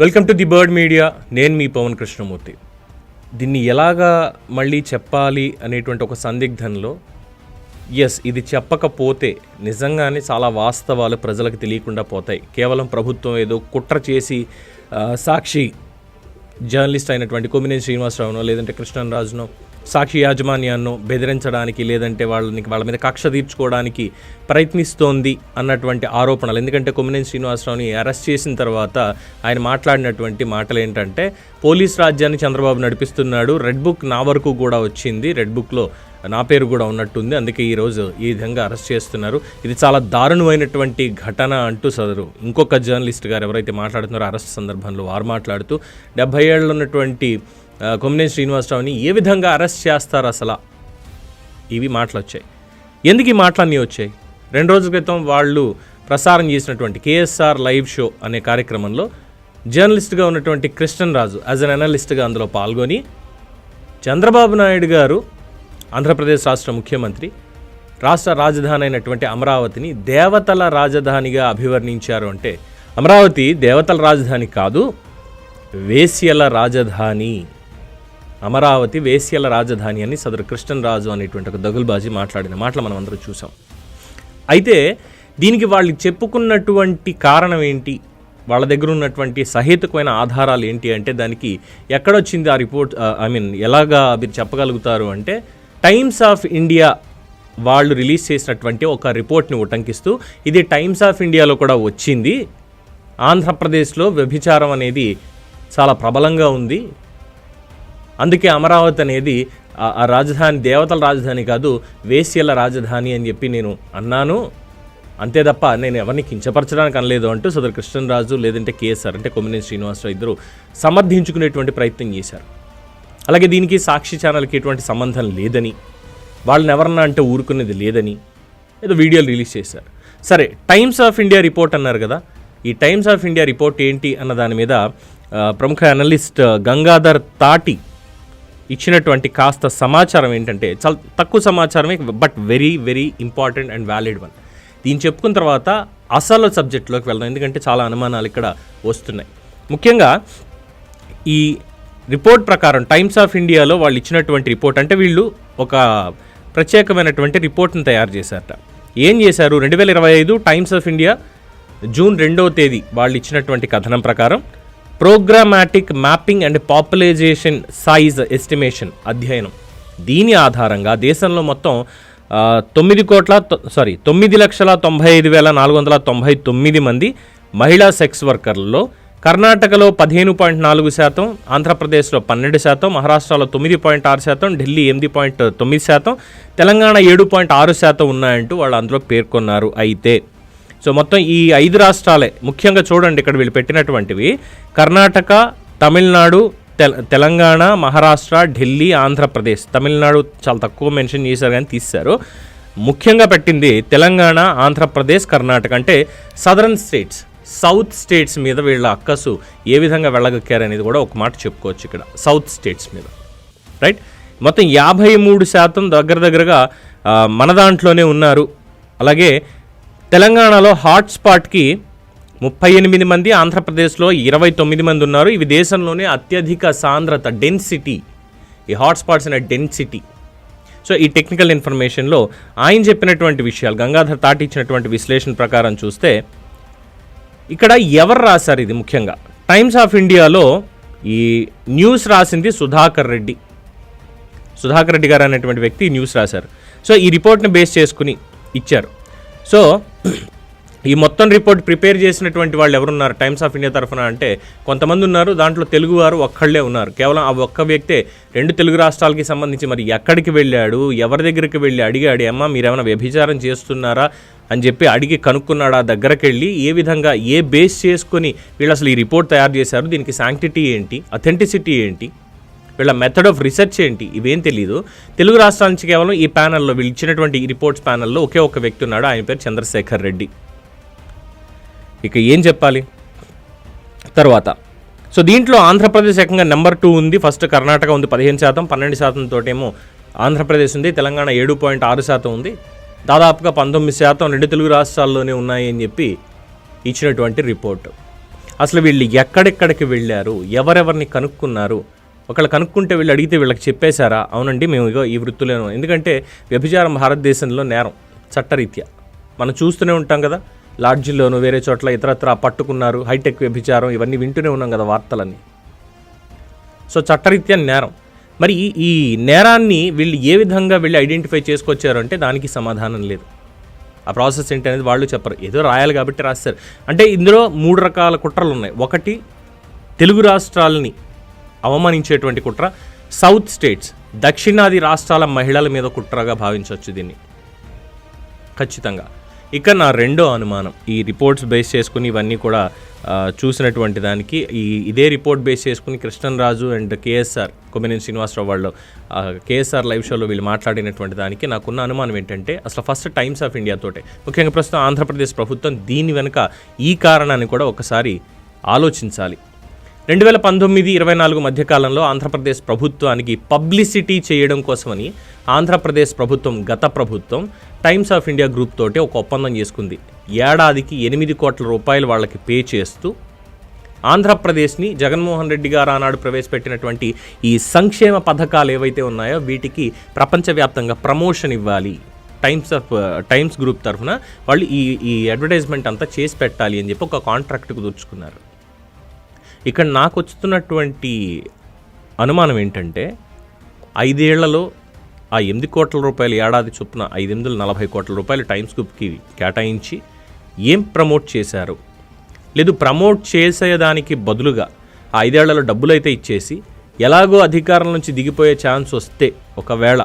Welcome to the bird media. నేను మీ పవన్ కృష్ణమూర్తి. దీన్ని ఎలాగా మళ్ళీ చెప్పాలి అనేటువంటి ఒక సందిగ్ధంలో ఎస్ ఇది చెప్పకపోతే నిజంగానే చాలా వాస్తవాలు ప్రజలకు తెలియకుండా పోతాయి. కేవలం ప్రభుత్వం ఏదో కుట్ర చేసి సాక్షి జర్నలిస్ట్ అయినటువంటి కొమ్మినేని శ్రీనివాసరావునో లేదంటే కృష్ణన్ రాజునో సాక్షి యాజమాన్యాన్ని బెదిరించడానికి లేదంటే వాళ్ళని వాళ్ళ మీద కక్ష తీర్చుకోవడానికి ప్రయత్నిస్తోంది అన్నటువంటి ఆరోపణలు. ఎందుకంటే కొమ్మినేని శ్రీనివాసరావుని అరెస్ట్ చేసిన తర్వాత ఆయన మాట్లాడినటువంటి మాటలు ఏంటంటే పోలీస్ రాజ్యాన్ని చంద్రబాబు నడిపిస్తున్నాడు. రెడ్ బుక్ నా వరకు కూడా వచ్చింది. రెడ్ బుక్లో నా పేరు కూడా ఉన్నట్టుంది. అందుకే ఈరోజు ఈ విధంగా అరెస్ట్ చేస్తున్నారు. ఇది చాలా దారుణమైనటువంటి ఘటన అంటూ సదరు ఇంకొక జర్నలిస్ట్ గారు ఎవరైతే మాట్లాడుతున్నారో అరెస్ట్ సందర్భంలో వారు మాట్లాడుతూ డెబ్బై ఏళ్ళు ఉన్నటువంటి కొమ్మినేని శ్రీనివాసరావుని ఏ విధంగా అరెస్ట్ చేస్తారు అసలు? ఇవి మాటలు వచ్చాయి ఎందుకు ఈ మాటలన్నీ వచ్చాయి? రెండు రోజుల క్రితం వాళ్ళు ప్రసారం చేసినటువంటి కేఎస్ఆర్ లైవ్ షో అనే కార్యక్రమంలో జర్నలిస్ట్గా ఉన్నటువంటి కృష్ణన్ రాజు యాజ్ అన్ అనలిస్ట్గా అందులో పాల్గొని చంద్రబాబు నాయుడు గారు ఆంధ్రప్రదేశ్ రాష్ట్ర ముఖ్యమంత్రి రాష్ట్ర రాజధాని అయినటువంటి అమరావతిని దేవతల రాజధానిగా అభివర్ణించారు అంటే అమరావతి దేవతల రాజధాని కాదు వేశ్యల రాజధాని. అమరావతి వేశ్యల రాజధాని అని సదరు కృష్ణరాజు అనేటువంటి ఒక దగులుబాజీ మాట్లాడిన మాటలు మనం అందరూ చూసాం అయితే దీనికి వాళ్ళు చెప్పుకున్నటువంటి కారణం ఏంటి? వాళ్ళ దగ్గర ఉన్నటువంటి సహేతుకమైన ఆధారాలు ఏంటి అంటే దానికి ఎక్కడొచ్చింది ఆ రిపోర్ట్? ఐ మీన్ ఎలాగా మీరు చెప్పగలుగుతారు అంటే టైమ్స్ ఆఫ్ ఇండియా వాళ్ళు రిలీజ్ చేసినటువంటి ఒక రిపోర్ట్ని ఉటంకిస్తూ ఇది టైమ్స్ ఆఫ్ ఇండియాలో కూడా వచ్చింది. ఆంధ్రప్రదేశ్లో వ్యభిచారం అనేది చాలా ప్రబలంగా ఉంది. అందుకే అమరావతి అనేది ఆ- రాజధాని దేవతల రాజధాని కాదు వేశ్యల రాజధాని అని చెప్పి నేను అన్నాను. అంతే తప్ప నేను ఎవరిని కించపరచడానికి అనలేదు అంటూ సదరు కృష్ణరాజు లేదంటే కేఎస్ఆర్ అంటే కొమ్మినేని శ్రీనివాసరావు ఇద్దరు సమర్థించుకునేటువంటి ప్రయత్నం చేశారు. అలాగే దీనికి సాక్షి ఛానల్కి ఎటువంటి సంబంధం లేదని వాళ్ళని ఎవరన్నా అంటే ఊరుకునేది లేదని ఏదో వీడియోలు రిలీజ్ చేశారు. సరే టైమ్స్ ఆఫ్ ఇండియా రిపోర్ట్ అన్నారు కదా ఈ టైమ్స్ ఆఫ్ ఇండియా రిపోర్ట్ ఏంటి అన్న దాని మీద ప్రముఖ అనలిస్ట్ గంగాధర్ తాటి ఇచ్చినటువంటి కాస్త సమాచారం ఏంటంటే చాలా తక్కువ సమాచారమే but very very important and valid one. దీన్ని చెప్పుకున్న తర్వాత అసలు సబ్జెక్ట్లోకి వెళ్దాం. ఎందుకంటే చాలా అనుమానాలు ఇక్కడ వస్తున్నాయి. ముఖ్యంగా ఈ రిపోర్ట్ ప్రకారం టైమ్స్ ఆఫ్ ఇండియాలో వాళ్ళు ఇచ్చినటువంటి రిపోర్ట్ అంటే వీళ్ళు ఒక ప్రత్యేకమైనటువంటి రిపోర్ట్ని తయారు చేశారట. ఏం చేశారు? రెండు వేల ఇరవై ఐదు టైమ్స్ ఆఫ్ ఇండియా జూన్ రెండవ తేదీ వాళ్ళు ఇచ్చినటువంటి కథనం ప్రకారం programmatic mapping and population size estimation అధ్యయనం. దీని ఆధారంగా దేశంలో మొత్తం తొమ్మిది కోట్ల తొ- సారీ తొమ్మిది లక్షల తొంభై ఐదు వేల నాలుగు వందల తొంభై తొమ్మిది మంది మహిళా సెక్స్ వర్కర్లలో కర్ణాటకలో పదిహేను పాయింట్ నాలుగు శాతం ఆంధ్రప్రదేశ్లో పన్నెండు శాతం మహారాష్ట్రలో తొమ్మిది పాయింట్ ఆరు శాతం ఢిల్లీ ఎనిమిది పాయింట్ తొమ్మిది శాతం తెలంగాణ ఏడు పాయింట్ ఆరు శాతం ఉన్నాయంటూ వాళ్ళు అందులో పేర్కొన్నారు అయితే. సో మొత్తం ఈ ఐదు రాష్ట్రాలే. ముఖ్యంగా చూడండి ఇక్కడ వీళ్ళు పెట్టినటువంటివి. కర్ణాటక తమిళనాడు తెల తెలంగాణ మహారాష్ట్ర ఢిల్లీ ఆంధ్రప్రదేశ్. తమిళనాడు చాలా తక్కువ మెన్షన్ చేశారు కానీ తీశారు. ముఖ్యంగా పెట్టింది తెలంగాణ ఆంధ్రప్రదేశ్ కర్ణాటక. అంటే సదరన్ స్టేట్స్ సౌత్ స్టేట్స్ మీద వీళ్ళ అక్కసు ఏ విధంగా వెళ్ళగక్కారనేది కూడా ఒక మాట చెప్పుకోవచ్చు ఇక్కడ. సౌత్ స్టేట్స్ మీద. రైట్? మొత్తం యాభై మూడు శాతం దగ్గర దగ్గరగా మన దాంట్లోనే ఉన్నారు. అలాగే తెలంగాణలో హాట్స్పాట్కి ముప్పై ఎనిమిది మంది ఆంధ్రప్రదేశ్లో ఇరవై తొమ్మిది మంది ఉన్నారు. ఇవి దేశంలోనే అత్యధిక సాంద్రత డెన్సిటీ. ఈ హాట్స్పాట్స్ అనే డెన్సిటీ. సో ఈ టెక్నికల్ ఇన్ఫర్మేషన్లో ఆయన చెప్పినటువంటి విషయాలు గంగాధర్ తాటి ఇచ్చినటువంటి విశ్లేషణ ప్రకారం చూస్తే ఇక్కడ ఎవరు రాశారు ఇది ముఖ్యంగా? టైమ్స్ ఆఫ్ ఇండియాలో ఈ న్యూస్ రాసింది సుధాకర్ రెడ్డి. సుధాకర్ రెడ్డి గారు అనేటువంటి వ్యక్తి న్యూస్ రాశారు. సో ఈ రిపోర్ట్ని బేస్ చేసుకుని ఇచ్చారు. సో ఈ మొత్తం రిపోర్ట్ ప్రిపేర్ చేసినటువంటి వాళ్ళు ఎవరున్నారు? టైమ్స్ ఆఫ్ ఇండియా తరఫున అంటే కొంతమంది ఉన్నారు దాంట్లో తెలుగు వారు ఒక్కళ్ళే ఉన్నారు. కేవలం ఆ ఒక్క వ్యక్తే రెండు తెలుగు రాష్ట్రాలకి సంబంధించి మరి ఎక్కడికి వెళ్ళాడు ఎవరి దగ్గరికి వెళ్ళి అడిగాడు అమ్మ మీరేమైనా వ్యభిచారం చేస్తున్నారా? అని చెప్పి అడిగి కనుక్కున్నాడు ఆ దగ్గరకు వెళ్ళి ఏ విధంగా ఏ బేస్ చేసుకొని వీళ్ళు అసలు ఈ రిపోర్ట్ తయారు చేశారు దీనికి శాంక్టిటీ ఏంటి అథెంటిసిటీ ఏంటి? వీళ్ళ మెథడ్ ఆఫ్ రీసెర్చ్ ఏంటి? ఇవేం తెలియదు తెలుగు రాష్ట్రాల నుంచి కేవలం ఈ ప్యానల్లో వీళ్ళు ఇచ్చినటువంటి ఈ రిపోర్ట్స్ ప్యానల్లో ఒకే ఒక వ్యక్తి ఉన్నాడు. ఆయన పేరు చంద్రశేఖర్ రెడ్డి. ఇక ఏం చెప్పాలి? తర్వాత. సో దీంట్లో ఆంధ్రప్రదేశ్ ఏకంగా నెంబర్ టూ ఉంది. ఫస్ట్ కర్ణాటక ఉంది పదిహేను శాతం పన్నెండు శాతం తోటేమో ఆంధ్రప్రదేశ్ ఉంది. తెలంగాణ ఏడు పాయింట్ ఆరు శాతం ఉంది. దాదాపుగా పంతొమ్మిది శాతం రెండు తెలుగు రాష్ట్రాల్లోనే ఉన్నాయి అని చెప్పి ఇచ్చినటువంటి రిపోర్ట్ అసలు వీళ్ళు ఎక్కడెక్కడికి వెళ్ళారు? ఎవరెవరిని కనుక్కున్నారు? ఒకళ్ళు కనుక్కుంటే వీళ్ళు అడిగితే వీళ్ళకి చెప్పేశారా? అవునండి మేము ఇగో ఈ వృత్తులేను ఎందుకంటే వ్యభిచారం భారతదేశంలో నేరం చట్టరీత్యా. మనం చూస్తూనే ఉంటాం కదా లాడ్జిల్లోను వేరే చోట్ల ఇతరత్ర పట్టుకున్నారు హైటెక్ వ్యభిచారం ఇవన్నీ వింటూనే ఉన్నాం కదా వార్తలన్నీ. సో చట్టరీత్యా నేరం. మరి ఈ ఈ నేరాన్ని వీళ్ళు ఏ విధంగా వీళ్ళు ఐడెంటిఫై చేసుకొచ్చారు అంటే దానికి సమాధానం లేదు. ఆ ప్రాసెస్ ఏంటి అనేది వాళ్ళు చెప్పరు. ఏదో రాయాలి కాబట్టి రాస్తారు. అంటే ఇందులో మూడు రకాల కుట్రలు ఉన్నాయి. ఒకటి తెలుగు రాష్ట్రాలని అవమానించేటువంటి కుట్ర సౌత్ స్టేట్స్ దక్షిణాది రాష్ట్రాల మహిళల మీద కుట్రగా భావించవచ్చు దీన్ని. ఖచ్చితంగా. ఇక నా రెండో అనుమానం ఈ రిపోర్ట్స్ బేస్ చేసుకుని ఇవన్నీ కూడా చూసినటువంటి దానికి ఈ ఇదే రిపోర్ట్ బేస్ చేసుకుని కృష్ణరాజు అండ్ కేఎస్ఆర్ కొమ్మినేని శ్రీనివాసరావు వాళ్ళు కేఎస్ఆర్ లైవ్ షోలో వీళ్ళు మాట్లాడినటువంటి దానికి నాకున్న అనుమానం ఏంటంటే అసలు ఫస్ట్ టైమ్స్ ఆఫ్ ఇండియా తోటే. ముఖ్యంగా ప్రస్తుతం ఆంధ్రప్రదేశ్ ప్రభుత్వం దీని వెనుక ఈ కారణాన్ని కూడా ఒకసారి ఆలోచించాలి. రెండు వేల పంతొమ్మిది ఇరవై నాలుగు మధ్యకాలంలో ఆంధ్రప్రదేశ్ ప్రభుత్వానికి పబ్లిసిటీ చేయడం కోసమని ఆంధ్రప్రదేశ్ ప్రభుత్వం గత ప్రభుత్వం టైమ్స్ ఆఫ్ ఇండియా గ్రూప్ తోటి ఒక ఒప్పందం చేసుకుంది. ఏడాదికి ఎనిమిది కోట్ల రూపాయలు వాళ్ళకి పే చేస్తూ ఆంధ్రప్రదేశ్ని జగన్మోహన్ రెడ్డి గారు ఆనాడు ప్రవేశపెట్టినటువంటి ఈ సంక్షేమ పథకాలు ఏవైతే ఉన్నాయో వీటికి ప్రపంచవ్యాప్తంగా ప్రమోషన్ ఇవ్వాలి. టైమ్స్ ఆఫ్ టైమ్స్ గ్రూప్ తరఫున వాళ్ళు ఈ ఈ అడ్వర్టైజ్మెంట్ అంతా చేసి పెట్టాలి అని చెప్పి ఒక కాంట్రాక్ట్ కుదుర్చుకున్నారు ఇక్కడ నాకు వస్తున్నటువంటి అనుమానం ఏంటంటే ఐదేళ్ళలో ఆ ఎనిమిది కోట్ల రూపాయలు ఏడాది చొప్పున ఐదు ఎనిమిది నలభై కోట్ల రూపాయలు టైమ్స్ గ్రూప్కి కేటాయించి ఏం ప్రమోట్ చేశారు? లేదు ప్రమోట్ చేసేదానికి బదులుగా ఆ ఐదేళ్ళలో డబ్బులు అయితే ఇచ్చేసి ఎలాగో అధికారం నుంచి దిగిపోయే ఛాన్స్ వస్తే ఒకవేళ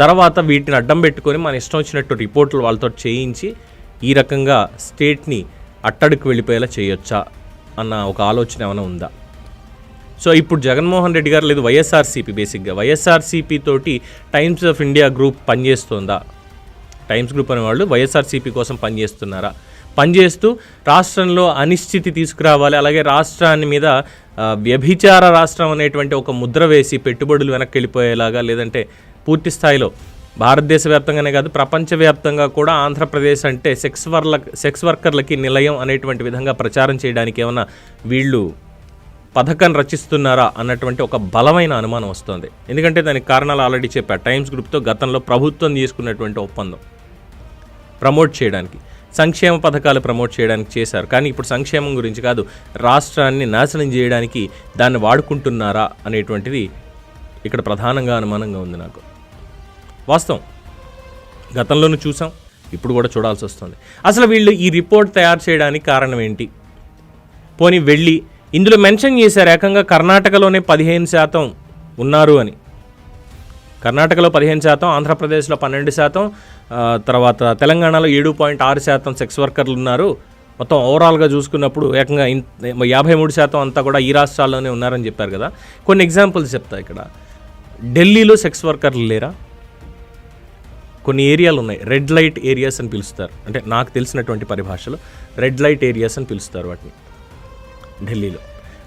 తర్వాత వీటిని అడ్డం పెట్టుకొని మన ఇష్టం వచ్చినట్టు రిపోర్ట్లు వాళ్ళతో చేయించి ఈ రకంగా స్టేట్ని అట్టడుకు వెళ్ళిపోయేలా చేయొచ్చా? అన్న ఒక ఆలోచన ఏమైనా ఉందా? సో ఇప్పుడు జగన్మోహన్ రెడ్డి గారు లేదు వైఎస్ఆర్సీపీ బేసిక్గా. వైఎస్ఆర్సీపీ తోటి టైమ్స్ ఆఫ్ ఇండియా గ్రూప్ పనిచేస్తుందా? టైమ్స్ గ్రూప్ అనే వాళ్ళు వైఎస్ఆర్సీపీ కోసం పనిచేస్తున్నారా? పనిచేస్తూ రాష్ట్రంలో అనిశ్చితి తీసుకురావాలి అలాగే రాష్ట్రాన్ని మీద వ్యభిచార రాష్ట్రం అనేటువంటి ఒక ముద్ర వేసి పెట్టుబడులు వెనక్కి వెళ్ళిపోయేలాగా లేదంటే పూర్తి స్థాయిలో భారతదేశ వ్యాప్తంగానే కాదు ప్రపంచవ్యాప్తంగా కూడా ఆంధ్రప్రదేశ్ అంటే సెక్స్ వర్ల సెక్స్ వర్కర్లకి నిలయం అనేటువంటి విధంగా ప్రచారం చేయడానికి ఏమైనా వీళ్ళు పథకం రచిస్తున్నారా అన్నటువంటి ఒక బలమైన అనుమానం వస్తుంది. ఎందుకంటే దానికి కారణాలు ఆల్రెడీ చెప్పా టైమ్స్ గ్రూప్తో గతంలో ప్రభుత్వం తీసుకున్నటువంటి ఒప్పందం ప్రమోట్ చేయడానికి సంక్షేమ పథకాలు ప్రమోట్ చేయడానికి చేశారు. కానీ ఇప్పుడు సంక్షేమం గురించి కాదు రాష్ట్రాన్ని నాశనం చేయడానికి దాన్ని వాడుకుంటున్నారా అనేటువంటిది ఇక్కడ ప్రధానంగా అనుమానంగా ఉంది నాకు. వాస్తవం. గతంలోనూ చూసాం ఇప్పుడు కూడా చూడాల్సి వస్తుంది. అసలు వీళ్ళు ఈ రిపోర్ట్ తయారు చేయడానికి కారణం ఏంటి? పోనీ వెళ్ళి ఇందులో మెన్షన్ చేశారు ఏకంగా కర్ణాటకలోనే పదిహేను శాతం ఉన్నారు అని. కర్ణాటకలో పదిహేను శాతం ఆంధ్రప్రదేశ్లో పన్నెండు శాతం తర్వాత తెలంగాణలో ఏడు పాయింట్ ఆరు శాతం సెక్స్ వర్కర్లు ఉన్నారు. మొత్తం ఓవరాల్గా చూసుకున్నప్పుడు ఏకంగా యాభై మూడు శాతం అంతా కూడా ఈ రాష్ట్రాల్లోనే ఉన్నారని చెప్పారు కదా. కొన్ని ఎగ్జాంపుల్స్ చెప్తా ఇక్కడ. ఢిల్లీలో సెక్స్ వర్కర్లు లేరా? కొన్ని ఏరియాలు ఉన్నాయి. రెడ్ లైట్ ఏరియాస్ అని పిలుస్తారు. అంటే నాకు తెలిసినటువంటి పరిభాషలో రెడ్ లైట్ ఏరియాస్ అని పిలుస్తారు వాటిని. ఢిల్లీలో.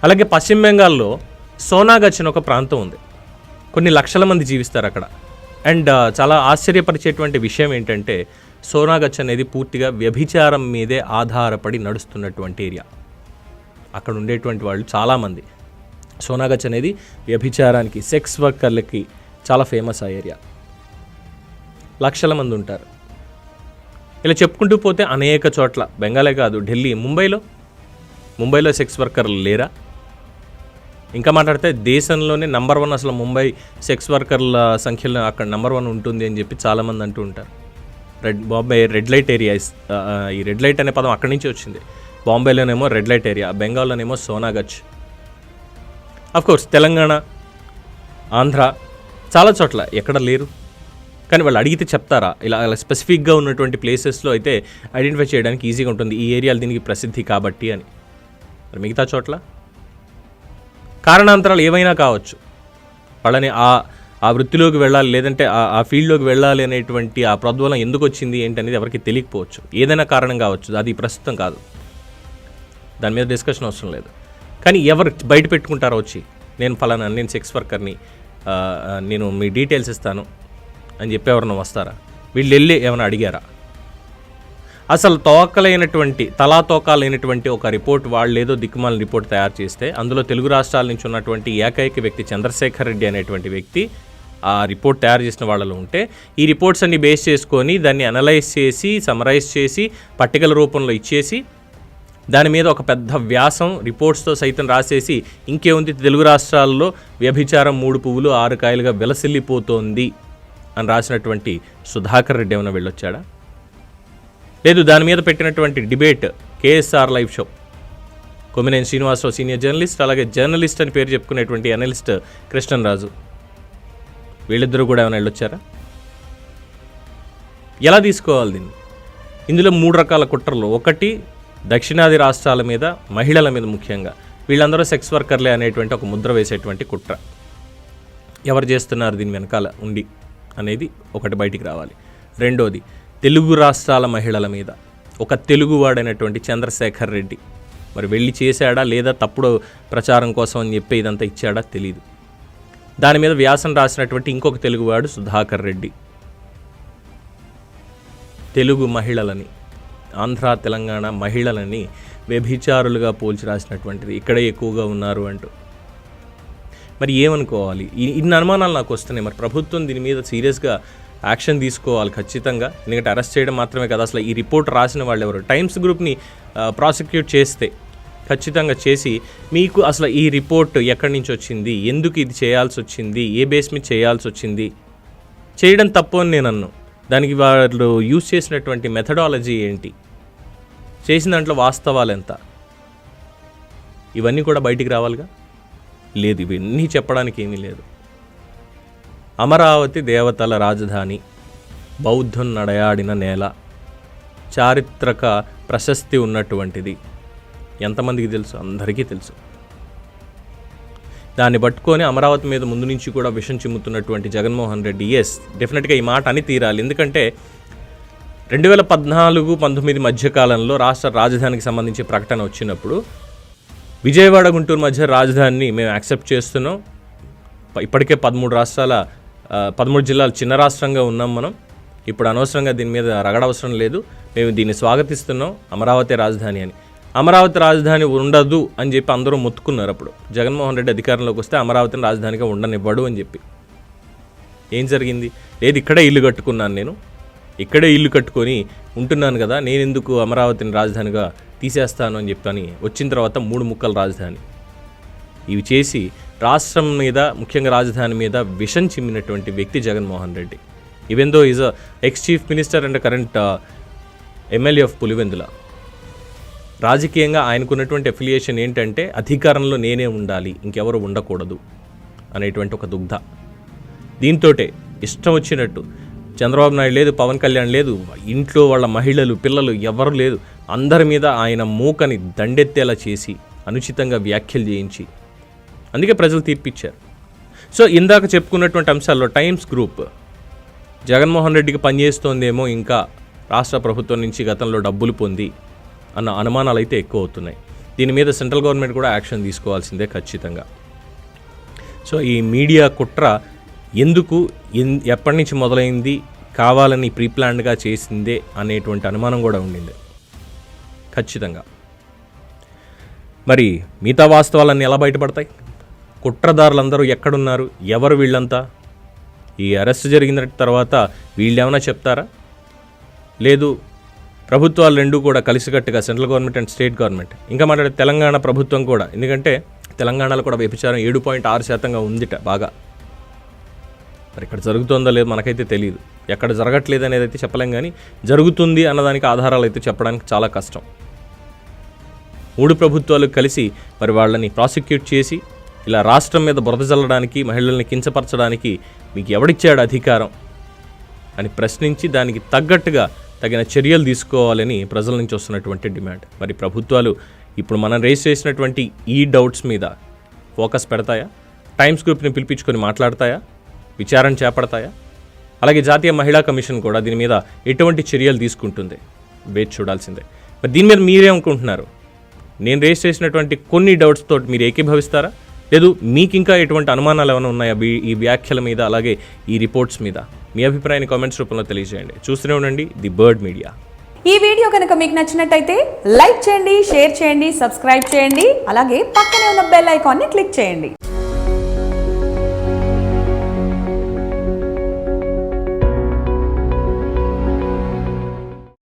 అలాగే పశ్చిమ బెంగాల్లో సోనాగచ్ అని ఒక ప్రాంతం ఉంది. కొన్ని లక్షల మంది జీవిస్తారు అక్కడ. అండ్ చాలా ఆశ్చర్యపరిచేటువంటి విషయం ఏంటంటే సోనాగచ్ అనేది పూర్తిగా వ్యభిచారం మీదే ఆధారపడి నడుస్తున్నటువంటి ఏరియా. అక్కడ ఉండేటువంటి వాళ్ళు చాలామంది. సోనాగచ్ అనేది వ్యభిచారానికి సెక్స్ వర్కర్లకి చాలా ఫేమస్ ఆ ఏరియా. లక్షల మంది ఉంటారు. ఇలా చెప్పుకుంటూ పోతే అనేక చోట్ల బెంగాలే కాదు ఢిల్లీ ముంబైలో. ముంబైలో సెక్స్ వర్కర్లు లేరా? ఇంకా మాట్లాడితే దేశంలోనే నంబర్ వన్ అసలు ముంబై సెక్స్ వర్కర్ల సంఖ్యలో అక్కడ నంబర్ వన్ ఉంటుంది అని చెప్పి చాలామంది అంటూ ఉంటారు. Red Bombay red light area ఈ రెడ్ లైట్ అనే పదం అక్కడి నుంచి వచ్చింది. బాంబేలోనేమో రెడ్ లైట్ ఏరియా బెంగాల్లోనేమో సోనాగచ్ అఫ్ కోర్స్ తెలంగాణ ఆంధ్ర చాలా చోట్ల ఎక్కడ లేరు? కానీ వాళ్ళు అడిగితే చెప్తారా? ఇలా అలా స్పెసిఫిక్గా ఉన్నటువంటి ప్లేసెస్లో అయితే ఐడెంటిఫై చేయడానికి ఈజీగా ఉంటుంది. ఈ ఏరియాలు దీనికి ప్రసిద్ధి కాబట్టి అని. మరి మిగతా చోట్ల? కారణాంతరాలు ఏమైనా కావచ్చు. వాళ్ళని ఆ ఆ వృత్తిలోకి వెళ్ళాలి లేదంటే ఆ ఆ ఫీల్డ్లోకి వెళ్ళాలి అనేటువంటి ఆ ప్రోద్వలం ఎందుకు వచ్చింది ఏంటి అనేది ఎవరికి తెలియకపోవచ్చు. ఏదైనా కారణం కావచ్చు. అది ప్రస్తుతం కాదు. దాని మీద డిస్కషన్ అవసరం లేదు. కానీ ఎవరు బయట పెట్టుకుంటారో వచ్చి నేను ఫలానా నేను సెక్స్ వర్కర్ని నేను మీ డీటెయిల్స్ ఇస్తాను. అని చెప్పి ఎవరైనా వస్తారా? వీళ్ళు వెళ్ళి ఏమైనా అడిగారా? అసలు తోకలైనటువంటి తలా తోకాలైనటువంటి ఒక రిపోర్ట్ వాళ్ళు ఏదో దిక్కుమాల రిపోర్ట్ తయారు చేస్తే అందులో తెలుగు రాష్ట్రాల నుంచి ఉన్నటువంటి ఏకైక వ్యక్తి చంద్రశేఖర్ రెడ్డి అనేటువంటి వ్యక్తి ఆ రిపోర్ట్ తయారు చేసిన వాళ్ళలో ఉంటే ఈ రిపోర్ట్స్ అన్ని బేస్ చేసుకొని దాన్ని అనలైజ్ చేసి సమరైజ్ చేసి పట్టికల రూపంలో ఇచ్చేసి దాని మీద ఒక పెద్ద వ్యాసం రిపోర్ట్స్తో సైతం రాసేసి ఇంకేముంది తెలుగు రాష్ట్రాల్లో వ్యభిచారం మూడు పువ్వులు ఆరు కాయలుగా విలసిల్లిపోతోంది. అని రాసినటువంటి సుధాకర్ రెడ్డి ఏమైనా వెళ్ళొచ్చాడా? లేదు దాని మీద పెట్టినటువంటి debate KSR live show. Kommineni Srinivasa Rao senior journalist అలాగే జర్నలిస్ట్ అని పేరు చెప్పుకునేటువంటి అనలిస్ట్ కృష్ణరాజు వీళ్ళిద్దరూ కూడా ఏమైనా వెళ్ళొచ్చారా? ఎలా తీసుకోవాలి దీన్ని? ఇందులో మూడు రకాల కుట్రలు. ఒకటి దక్షిణాది రాష్ట్రాల మీద మహిళల మీద ముఖ్యంగా. వీళ్ళందరూ సెక్స్ వర్కర్లే అనేటువంటి ఒక ముద్ర వేసేటువంటి కుట్ర. ఎవరు చేస్తున్నారు దీని వెనకాల ఉండి? అనేది ఒకటి బయటికి రావాలి. రెండోది తెలుగు రాష్ట్రాల మహిళల మీద ఒక తెలుగువాడైనటువంటి చంద్రశేఖర్ రెడ్డి మరి వెళ్ళి చేశాడా లేదా తప్పుడు ప్రచారం కోసం అని చెప్పి ఇదంతా ఇచ్చాడా తెలియదు దాని మీద వ్యాసం రాసినటువంటి ఇంకొక తెలుగువాడు సుధాకర్ రెడ్డి. తెలుగు మహిళలని ఆంధ్ర తెలంగాణ మహిళలని వ్యభిచారులుగా పోల్చి రాసినటువంటిది. ఇక్కడే ఎక్కువగా ఉన్నారు అంటూ. మరి ఏమనుకోవాలి? ఇన్ని అనుమానాలు నాకు వస్తున్నాయి. మరి ప్రభుత్వం దీని మీద సీరియస్గా యాక్షన్ తీసుకోవాలి ఖచ్చితంగా. ఎందుకంటే అరెస్ట్ చేయడం మాత్రమే కదా అసలు ఈ రిపోర్ట్ రాసిన వాళ్ళు ఎవరు? టైమ్స్ గ్రూప్ని ప్రాసిక్యూట్ చేస్తే ఖచ్చితంగా చేసి మీకు అసలు ఈ రిపోర్ట్ ఎక్కడి నుంచి వచ్చింది? ఎందుకు ఇది చేయాల్సి వచ్చింది? ఏ బేస్ మీద చేయాల్సి వచ్చింది? చేయడం తప్పు అని నేను అన్ను. దానికి వాళ్ళు యూజ్ చేసినటువంటి మెథడాలజీ ఏంటి? చేసిన దాంట్లో వాస్తవాలు ఎంత? ఇవన్నీ కూడా బయటికి రావాలిగా? లేదు ఇవన్నీ చెప్పడానికి ఏమీ లేదు. అమరావతి దేవతల రాజధాని బౌద్ధం నడయాడిన నేల చారిత్రక ప్రశస్తి ఉన్నటువంటిది. ఎంతమందికి తెలుసు? అందరికీ తెలుసు. దాన్ని పట్టుకొని అమరావతి మీద ముందు నుంచి కూడా విషం చిమ్ముతున్నటువంటి జగన్మోహన్ రెడ్డి ఎస్ డెఫినెట్గా ఈ మాట అని తీరాలి. ఎందుకంటే రెండు వేల పద్నాలుగు పంతొమ్మిది మధ్యకాలంలో రాష్ట్ర రాజధానికి సంబంధించి ప్రకటన వచ్చినప్పుడు విజయవాడ గుంటూరు మధ్య రాజధానిని మేము యాక్సెప్ట్ చేస్తున్నాం. ఇప్పటికే పదమూడు రాష్ట్రాల పదమూడు జిల్లాలు చిన్న రాష్ట్రంగా ఉన్నాం మనం. ఇప్పుడు అనవసరంగా దీని మీద రగడవసరం లేదు. మేము దీన్ని స్వాగతిస్తున్నాం. అమరావతి రాజధాని అని. అమరావతి రాజధాని ఉండదు అని చెప్పి అందరూ మొత్తుకున్నారు అప్పుడు. జగన్మోహన్ రెడ్డి అధికారంలోకి వస్తే అమరావతిని రాజధానిగా ఉండనివ్వడు అని చెప్పి. ఏం జరిగింది? లేదు ఇక్కడే ఇల్లు కట్టుకున్నాను నేను. ఇక్కడే ఇల్లు కట్టుకొని ఉంటున్నాను కదా నేను ఎందుకు అమరావతిని రాజధానిగా తీసేస్తాను అని చెప్పని వచ్చిన తర్వాత మూడు ముక్కల రాజధాని. ఇవి చేసి రాష్ట్రం మీద ముఖ్యంగా రాజధాని మీద విషం చిమ్మినటువంటి వ్యక్తి Jaganmohan Reddy. Even though is ex chief minister and current MLA of Pulivendula. రాజకీయంగా ఆయనకున్నటువంటి అఫిలియేషన్ ఏంటంటే అధికారంలో నేనే ఉండాలి ఇంకెవరు ఉండకూడదు అనేటువంటి ఒక దుగ్ధ. దీంతోటే ఇష్టం వచ్చినట్టు చంద్రబాబు నాయుడు లేదు పవన్ కళ్యాణ్ లేదు ఇంట్లో వాళ్ళ మహిళలు పిల్లలు ఎవరు లేదు. అందరి మీద ఆయన మూకని దండెత్తేలా చేసి అనుచితంగా వ్యాఖ్యలు చేయించి అందుకే ప్రజలు తీర్పిచ్చారు. సో ఇందాక చెప్పుకున్నటువంటి అంశాల్లో టైమ్స్ గ్రూప్ జగన్మోహన్ రెడ్డికి పనిచేస్తోందేమో ఇంకా రాష్ట్ర ప్రభుత్వం నుంచి గతంలో డబ్బులు పొంది అన్న అనుమానాలు అయితే ఎక్కువ అవుతున్నాయి. దీని మీద సెంట్రల్ గవర్నమెంట్ కూడా యాక్షన్ తీసుకోవాల్సిందే ఖచ్చితంగా. సో ఈ మీడియా కుట్ర ఎందుకు ఎప్పటి నుంచి మొదలైంది కావాలని ప్రీప్లాన్డ్గా చేసిందే అనేటువంటి అనుమానం కూడా ఉండింది. ఖచ్చితంగా. మరి మిగతా వాస్తవాలన్నీ ఎలా బయటపడతాయి? కుట్రదారులందరూ ఎక్కడున్నారు? ఎవరు వీళ్ళంతా? ఈ అరెస్ట్ జరిగిన తర్వాత వీళ్ళేమైనా చెప్తారా? లేదు ప్రభుత్వాలు రెండు కూడా కలిసికట్టుగా central government and state government. ఇంకా మాట్లాడే తెలంగాణ ప్రభుత్వం కూడా. ఎందుకంటే తెలంగాణలో కూడా వ్యభిచారం ఏడు పాయింట్ ఆరు శాతంగా ఉందిట బాగా. మరి ఇక్కడ జరుగుతుందో లేదో మనకైతే తెలియదు ఎక్కడ జరగట్లేదు అనేది అయితే చెప్పలేం కానీ జరుగుతుంది అన్నదానికి ఆధారాలు అయితే చెప్పడానికి చాలా కష్టం. మూడు ప్రభుత్వాలు కలిసి మరి వాళ్ళని ప్రాసిక్యూట్ చేసి ఇలా రాష్ట్రం మీద బురద చల్లడానికి మహిళల్ని కించపరచడానికి మీకు ఎవడిచ్చాడు అధికారం అని ప్రశ్నించి దానికి తగ్గట్టుగా తగిన చర్యలు తీసుకోవాలని ప్రజల నుంచి వస్తున్నటువంటి డిమాండ్. మరి ప్రభుత్వాలు ఇప్పుడు మనం రేస్ చేసినటువంటి ఈ డౌట్స్ మీద ఫోకస్ పెడతాయా? టైమ్స్ గ్రూప్ని పిలిపించుకొని మాట్లాడతాయా? విచారణ చేపడతాయా? అలాగే జాతీయ మహిళా కమిషన్ కూడా దీని మీద ఎటువంటి చర్యలు తీసుకుంటుంది? వేచి చూడాల్సిందే. మరి దీని మీద మీరేమనుకుంటున్నారు? నేను రేస్ చేసినటువంటి కొన్ని డౌట్స్ తోటి మీరు ఏకీభవిస్తారా? లేదు మీకు ఇంకా ఎటువంటి అనుమానాలు ఏమైనా ఉన్నాయా ఈ వ్యాఖ్యల మీద అలాగే ఈ రిపోర్ట్స్ మీద? మీ అభిప్రాయాన్ని కామెంట్స్ రూపంలో తెలియజేయండి. చూస్తూనే ఉండండి ది బర్డ్ మీడియా. ఈ వీడియో కనుక మీకు నచ్చినట్టయితే లైక్ చేయండి షేర్ చేయండి సబ్స్క్రైబ్ చేయండి అలాగే పక్కనే ఉన్న బెల్ ఐకాన్ని క్లిక్ చేయండి.